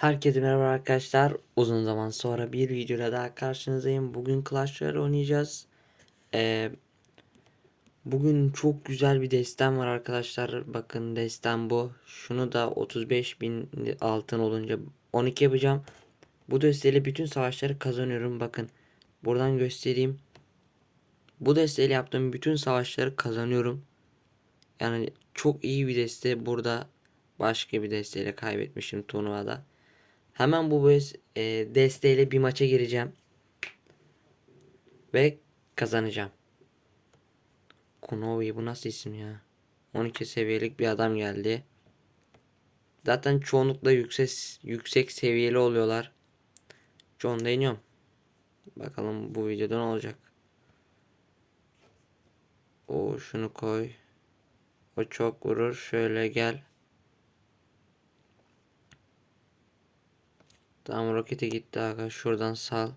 Herkese merhaba arkadaşlar. Uzun zaman sonra bir videoyla daha karşınızdayım. Bugün Clash Royale oynayacağız. Ee, bugün çok güzel bir destem var arkadaşlar. Bakın destem bu. Şunu da 35 bin altın olunca 12 yapacağım. Bu desteyle bütün savaşları kazanıyorum. Bakın buradan göstereyim. Bu desteyle yaptığım bütün savaşları kazanıyorum. Yani çok iyi bir deste. Burada başka bir desteyle kaybetmişim turnuvada. Hemen bu bez e, desteğiyle bir maça gireceğim. Ve kazanacağım. Konovi bu nasıl isim ya? 12 seviyelik bir adam geldi. Zaten çoğunlukla yüksek yüksek seviyeli oluyorlar. John deniyorum. Bakalım bu videoda ne olacak. O şunu koy. O çok vurur. Şöyle gel. Tamam rokete gitti aga. Şuradan sal.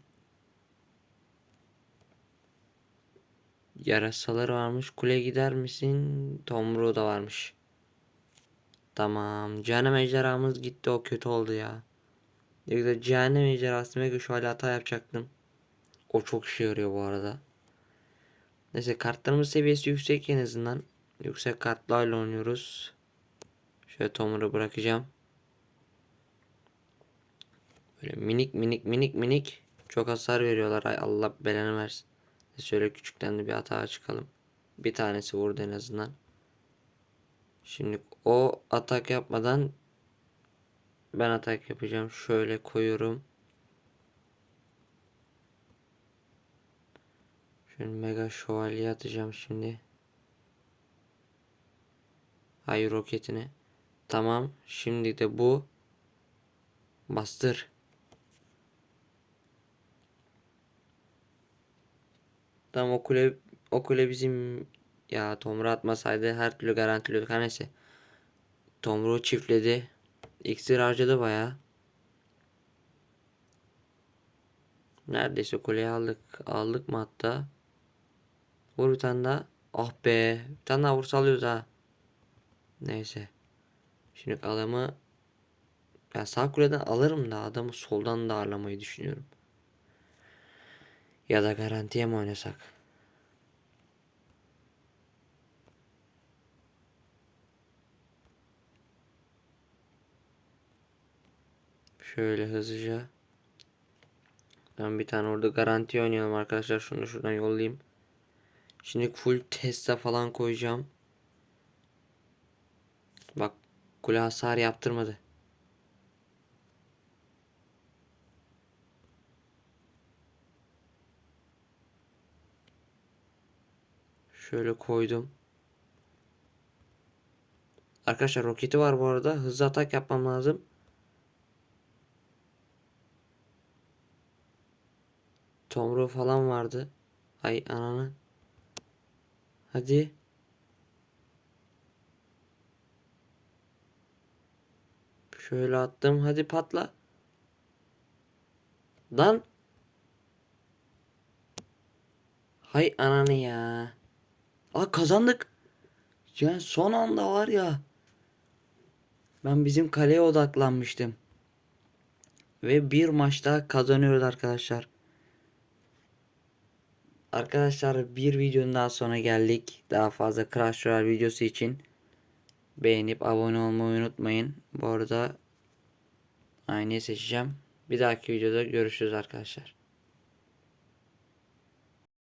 Yarasaları varmış. Kule gider misin? Tomruğu da varmış. Tamam. Cehennem ejderhamız gitti. O kötü oldu ya. Ne güzel cehennem ejderhası mega şu hala hata yapacaktım. O çok işe yarıyor bu arada. Neyse kartlarımız seviyesi yüksek en azından. Yüksek kartlarla oynuyoruz. Şöyle Tomur'u bırakacağım. Böyle minik minik minik minik çok hasar veriyorlar. Ay Allah belanı versin. Şöyle küçükten de bir hata çıkalım. Bir tanesi vurdu en azından. Şimdi o atak yapmadan ben atak yapacağım. Şöyle koyuyorum. Şöyle mega şövalye atacağım şimdi. Hayır roketini. Tamam. Şimdi de bu. Bastır. Tamam o kule o kule bizim ya Tomru atmasaydı her türlü garantiliyorduk. Her neyse. Tomru çiftledi. İksir harcadı baya. Neredeyse kuleyi aldık. Aldık mı hatta? Vur bir tane daha. Ah be. Bir tane daha vursa alıyoruz ha. Neyse. Şimdi adamı ya sağ kuleden alırım da adamı soldan da ağırlamayı düşünüyorum. Ya da garantiye mi oynasak? Şöyle hızlıca. Ben bir tane orada garanti oynayalım arkadaşlar. Şunu şuradan yollayayım. Şimdi full Tesla falan koyacağım. Bak kule hasar yaptırmadı. Şöyle koydum. Arkadaşlar roketi var bu arada. Hızlı atak yapmam lazım. Tomru falan vardı. Ay ananı. Hadi. Şöyle attım. Hadi patla. Lan. Hay ananı ya. Aa kazandık. Yani son anda var ya. Ben bizim kaleye odaklanmıştım. Ve bir maçta kazanıyoruz arkadaşlar. Arkadaşlar bir videonun daha sonra geldik. Daha fazla Crash Royale videosu için beğenip abone olmayı unutmayın. Bu arada aynıyı seçeceğim. Bir dahaki videoda görüşürüz arkadaşlar.